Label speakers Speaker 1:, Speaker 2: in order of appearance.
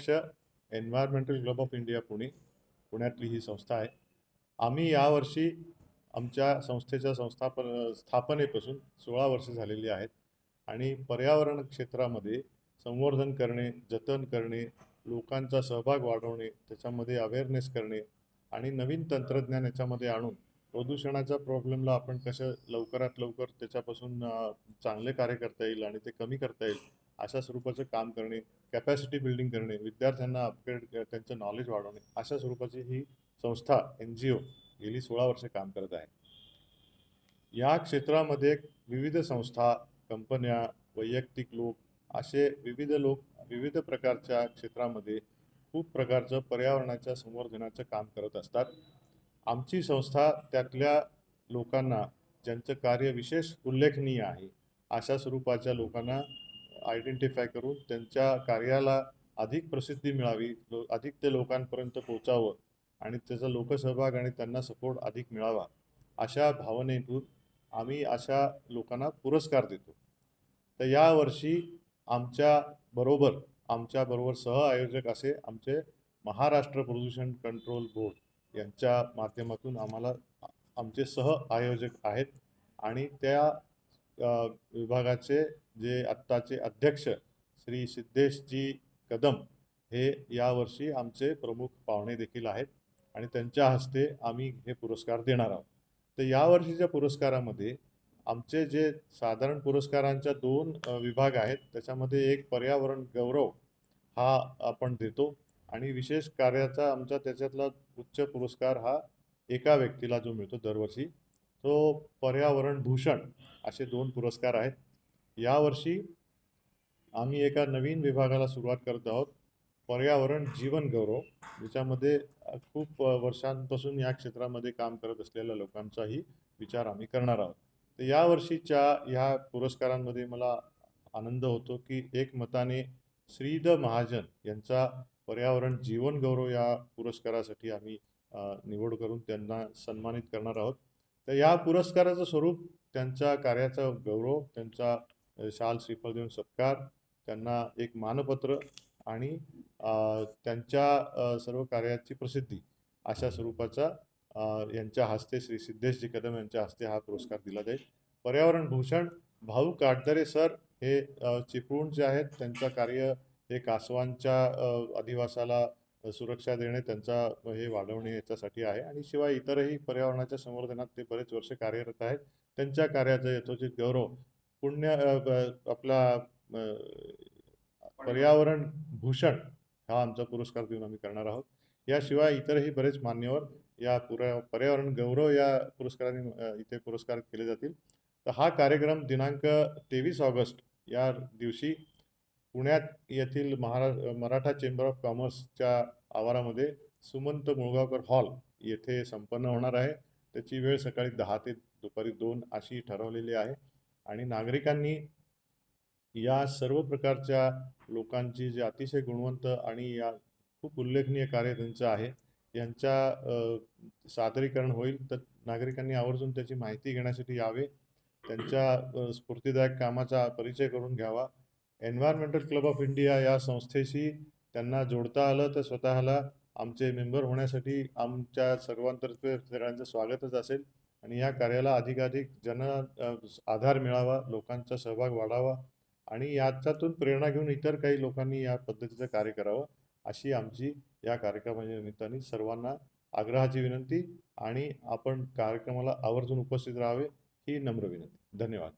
Speaker 1: अध्यक्ष Environmental Club of India Pune पुण्यातली ही संस्था आहे. आम्ही यावर्षी आमच्या संस्थेच्या संस्थापन स्थापनेपासून सोळा वर्ष झालेली आहेत आणि पर्यावरण क्षेत्रामध्ये संवर्धन करणे जतन करणे लोकांचा सहभाग वाढवणे त्याच्यामध्ये अवेअरनेस करणे आणि नवीन तंत्रज्ञान याच्यामध्ये आणून प्रदूषणाच्या प्रॉब्लेमला आपण कसं लवकरात लवकर त्याच्यापासून चांगले कार्य करता येईल आणि ते कमी करता येईल अशा स्वरूपाचं काम करणे कॅपॅसिटी बिल्डिंग करणे विद्यार्थ्यांना अपग्रेड त्यांचं नॉलेज वाढवणे अशा स्वरूपाची ही संस्था एन जी ओ गेली सोळा वर्षे काम करत आहे. या क्षेत्रामध्ये विविध संस्था कंपन्या वैयक्तिक लोक असे विविध लोक विविध प्रकारच्या क्षेत्रामध्ये खूप प्रकारचं पर्यावरणाच्या संवर्धनाचं काम करत असतात. आमची संस्था त्यातल्या लोकांना ज्यांचं कार्य विशेष उल्लेखनीय आहे अशा स्वरूपाच्या लोकांना आयडेंटिफाय करून त्यांच्या कार्याला अधिक प्रसिद्धी मिळावी लो अधिक ते लोकांपर्यंत पोचावं आणि त्याचा लोकसहभाग आणि त्यांना सपोर्ट अधिक मिळावा अशा भावनेतून आम्ही अशा लोकांना पुरस्कार देतो. तर यावर्षी आमच्या बरोबर सह सहआयोजक असे आमचे महाराष्ट्र प्रदूषण कंट्रोल बोर्ड यांच्या माध्यमातून आम्हाला आमचे सह आयोजक आहेत आणि त्या विभागाचे जे आत्ताचे अध्यक्ष श्री सिद्धेशजी कदम हे यावर्षी आमचे प्रमुख पाहुणे देखील आहेत आणि त्यांच्या हस्ते आम्ही हे पुरस्कार देणार आहोत. तर यावर्षीच्या पुरस्कारामध्ये आमचे जे साधारण पुरस्कारांच्या दोन विभाग आहेत त्याच्यामध्ये एक पर्यावरण गौरव हा आपण देतो आणि विशेष कार्याचा आमचा त्याच्यातला उच्च पुरस्कार हा एका व्यक्तीला जो मिळतो दरवर्षी तो पर्यावरण भूषण असे दोन पुरस्कार आहेत. यावर्षी आम्ही एका नवीन विभागाला सुरुवात करत आहोत. पर्यावरण जीवन गौरव ज्याच्यामध्ये खूप वर्षांपासून या क्षेत्रामध्ये काम करत असलेल्या लोकांचाही विचार आम्ही करणार आहोत. तर यावर्षीच्या ह्या पुरस्कारांमध्ये मला आनंद होतो की एक मताने श्रीद महाजन यांचा पर्यावरण जीवन गौरव या पुरस्कारासाठी आम्ही निवड करून त्यांना सन्मानित करणार आहोत. तर या पुरस्काराचं स्वरूप त्यांच्या कार्याचा गौरव त्यांचा शाल श्रीफळ देऊन सत्कार त्यांना एक मानपत्र आणि त्यांच्या सर्व कार्याची प्रसिद्धी अशा स्वरूपाचा यांच्या हस्ते श्री सिद्धेशजी कदम यांच्या हस्ते हा पुरस्कार दिला जाईल. पर्यावरण भूषण भाऊ काटदरे सर हे चिपळूण जे आहेत त्यांचं कार्य हे कासवांच्या अधिवासाला सुरक्षा देणे त्यांचा हे वाढवणे याच्यासाठी आहे. आणि शिवाय इतरही पर्यावरणाच्या संवर्धनात ते बरेच वर्ष कार्यरत आहेत. त्यांच्या कार्याचा यथोचित गौरव पुण्य आपला पर्यावरण भूषण हा आमचा पुरस्कार देऊन आम्ही करणार आहोत. याशिवाय इतरही बरेच मान्यवर या पुरा पर्यावरण गौरव या पुरस्काराने इथे पुरस्कार केले जातील. तर हा कार्यक्रम दिनांक तेवीस ऑगस्ट या दिवशी पुण्यात येथील महारा मराठा चेंबर ऑफ कॉमर्सच्या आवारामध्ये सुमंत मुळगावकर हॉल येथे संपन्न होणार आहे. त्याची वेळ सकाळी दहा ते दुपारी दोन अशी ठरवलेली आहे. आणि नागरिकांनी या सर्व प्रकारच्या लोकांची जे अतिशय गुणवंत आणि या खूप उल्लेखनीय कार्य त्यांचं आहे यांच्या सादरीकरण होईल. तर नागरिकांनी आवर्जून त्याची माहिती घेण्यासाठी यावे. त्यांच्या स्फूर्तीदायक कामाचा परिचय करून घ्यावा. एन्व्हायरमेंटल क्लब ऑफ इंडिया या संस्थेशी त्यांना जोडता आलं तर स्वतःला आमचे मेंबर होण्यासाठी आमच्या सर्वांतर्फे सगळ्यांचं स्वागतच असेल. आणि या कार्याला अधिकाधिक जन आधार मिळावा लोकांचा सहभाग वाढावा आणि याच्यातून प्रेरणा घेऊन इतर काही लोकांनी या पद्धतीचं कार्य करावं अशी आमची या कार्यक्रमाच्या निमित्ताने सर्वांना आग्रहाची विनंती आणि आपण कार्यक्रमाला आवर्जून उपस्थित राहावे ही नम्र विनंती. धन्यवाद.